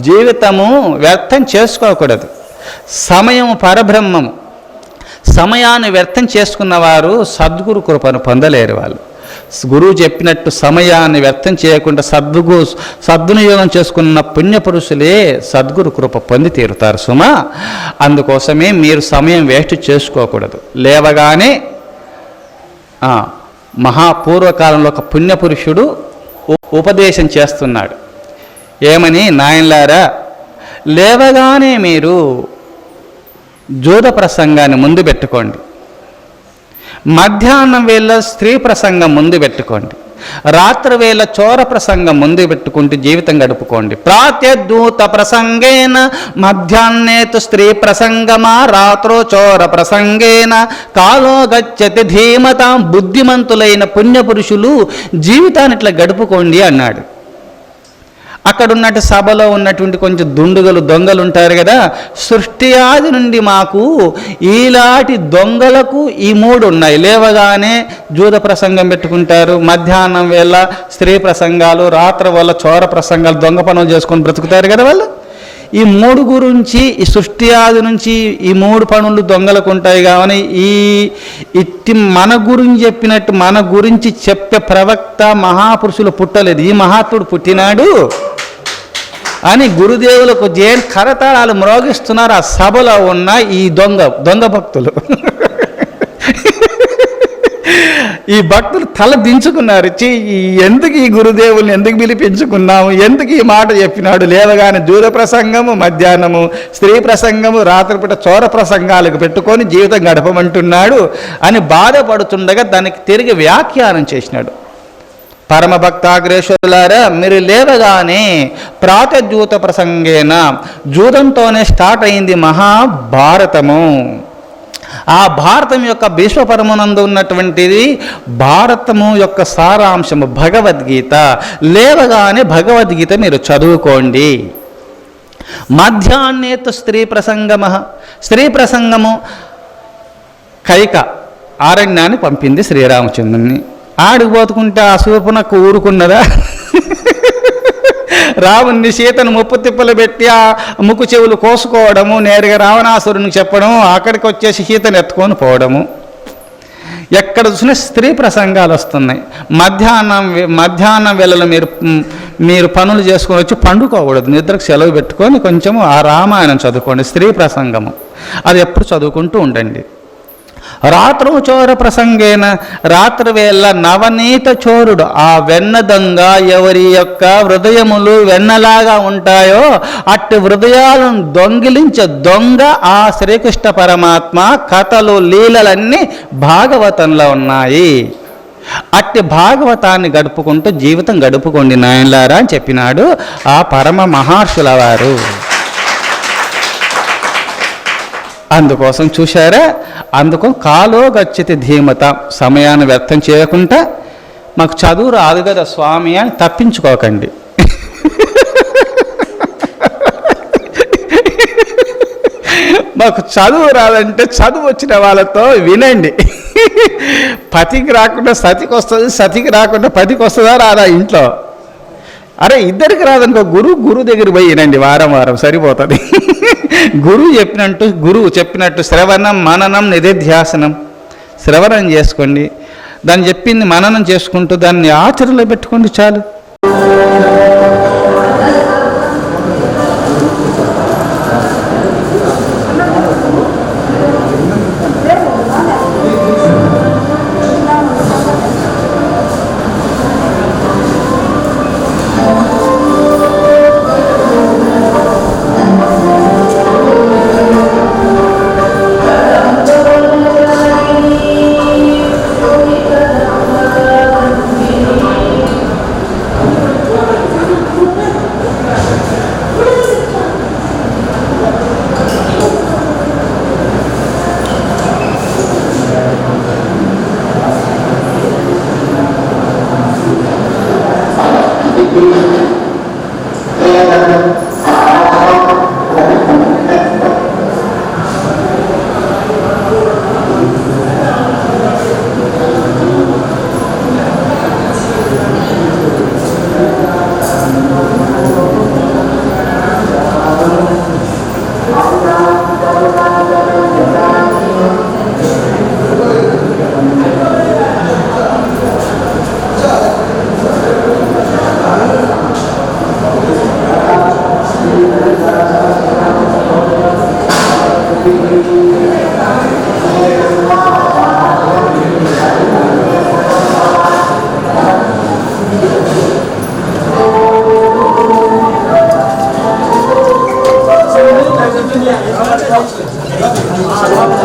జీవితము వ్యర్థం చేసుకోకూడదు. సమయం పరబ్రహ్మము. సమయాన్ని వ్యర్థం చేసుకున్నవారు సద్గురు కృపను పొందలేరు వాళ్ళు. గురువు చెప్పినట్టు సమయాన్ని వ్యర్థం చేయకుండా సద్గు సద్వినియోగం చేసుకున్న పుణ్యపురుషులే సద్గురు కృప పొంది తీరుతారు సుమా. అందుకోసమే మీరు సమయం వేస్ట్ చేసుకోకూడదు. లేవగానే ఆ, మహాపూర్వకాలంలో ఒక పుణ్యపురుషుడు ఉపదేశం చేస్తున్నాడు. ఏమని? నాయనలారా లేవగానే మీరు జూద ప్రసంగాన్ని ముందు పెట్టుకోండి. మధ్యాహ్నం వేళ స్త్రీ ప్రసంగం ముందు పెట్టుకోండి. రాత్రి వేళ చోర ప్రసంగం ముందు పెట్టుకుంటూ జీవితం గడుపుకోండి. ప్రాత్యద్భూత ప్రసంగేన మధ్యాహ్నేతు స్త్రీ ప్రసంగమా రాత్రో చోర ప్రసంగేన కాలో గచ్చతి ధీమత బుద్ధిమంతులైన పుణ్యపురుషులు జీవితాన్ని ఇట్లా గడుపుకోండి అన్నాడు. అక్కడ ఉన్నట్టు సభలో ఉన్నటువంటి కొంచెం దుండుగలు దొంగలు ఉంటారు కదా సృష్టి ఆది నుండి మాకు ఈలాంటి దొంగలకు ఈ మూడు ఉన్నాయి. లేవగానే జూద ప్రసంగం పెట్టుకుంటారు మధ్యాహ్నం వేళ స్త్రీ ప్రసంగాలు రాత్రి వల్ల చోర ప్రసంగాలు దొంగ పనులు చేసుకొని బ్రతుకుతారు కదా వాళ్ళు. ఈ మూడు గురించి ఈ సృష్టి ఆది నుంచి ఈ మూడు పనులు దొంగలకు ఉంటాయి కావని ఈ ఇట్టి మన గురించి చెప్పినట్టు మన గురించి చెప్పే ప్రవక్త మహాపురుషులు పుట్టలేదు. ఈ మహాత్ముడు పుట్టినాడు అని గురుదేవులకు జైన్ కరతాళాలు మ్రోగిస్తున్నారు. ఆ సభలో ఉన్న ఈ దొంగ దొంగ భక్తులు. ఈ భక్తులు తల దించుకున్నారు. చీ ఎందుకు ఈ గురుదేవుల్ని ఎందుకు పిలిపించుకున్నాము ఎందుకు ఈ మాట చెప్పినాడు? లేవగానే దూర ప్రసంగము మధ్యాహ్నము స్త్రీ ప్రసంగము రాత్రిపూట చోర ప్రసంగాలకు పెట్టుకొని జీవితం గడపమంటున్నాడు అని బాధపడుతుండగా దానికి తిరిగి వ్యాఖ్యానం చేసినాడు. పరమ భక్తాగ్రేశ్వరులారా మీరు లేవగానే ప్రాతజూత ప్రసంగేన జూదంతోనే స్టార్ట్ అయింది మహాభారతము. ఆ భారతం యొక్క భీష్మపరమునందు ఉన్నటువంటిది భారతము యొక్క సారాంశము భగవద్గీత. లేవగానే భగవద్గీత మీరు చదువుకోండి. మధ్యాహ్నేతు స్త్రీ ప్రసంగమ. స్త్రీ ప్రసంగము కైక ఆరణ్యాన్ని పంపింది శ్రీరామచంద్రుని. ఆడికి పోతుకుంటే ఆ శూర్పణకు ఊరుకున్నదా? రావణ్ణి సీతను ముప్పు తిప్పలు పెట్టి ఆ ముక్కు చెవులు కోసుకోవడము నేరుగా రావణాసురునికి చెప్పడం అక్కడికి వచ్చేసి సీతను ఎత్తుకొని పోవడము. ఎక్కడ చూసినా స్త్రీ ప్రసంగాలు వస్తున్నాయి. మధ్యాహ్నం మధ్యాహ్నం వేళలో మీరు మీరు పనులు చేసుకొని వచ్చి పండుకోకూడదు. నిద్రకు సెలవు పెట్టుకొని కొంచెము ఆ రామాయణం చదువుకోండి. స్త్రీ ప్రసంగము. అది ఎప్పుడు చదువుకుంటూ ఉండండి. రాత్రు చోర ప్రసంగేన రాత్రివేళ నవనీత చోరుడు ఆ వెన్న దొంగ ఎవరి యొక్క హృదయములు వెన్నలాగా ఉంటాయో అట్టి హృదయాలను దొంగిలించే దొంగ ఆ శ్రీకృష్ణ పరమాత్మ కథలు లీలలన్నీ భాగవతంలో ఉన్నాయి. అట్టి భాగవతాన్ని గడుపుకుంటూ జీవితం గడుపుకోండి నాయనలారా అని చెప్పినాడు ఆ పరమ మహర్షుల వారు. అందుకోసం చూశారా? అందుకు కాలో గచ్చితి ధీమత. సమయాన్ని వ్యర్థం చేయకుండా మాకు చదువు రాదు కదా స్వామి అని తప్పించుకోకండి. మాకు చదువు రాదంటే చదువు వచ్చిన వాళ్ళతో వినండి. పతికి రాకుండా సతికి వస్తుంది సతికి రాకుండా పతికి వస్తుందా రాదా ఇంట్లో? అరే ఇద్దరికి రాదనుకో గురువు గురువు దగ్గర పోయినండి వారం వారం సరిపోతుంది. గురువు చెప్పినట్టు గురువు చెప్పినట్టు శ్రవణం మననం నిధిధ్యాసనం. శ్రవణం చేసుకోండి. దాన్ని చెప్పింది మననం చేసుకుంటూ దాన్ని ఆచరణలో పెట్టుకోండి చాలు. ああ。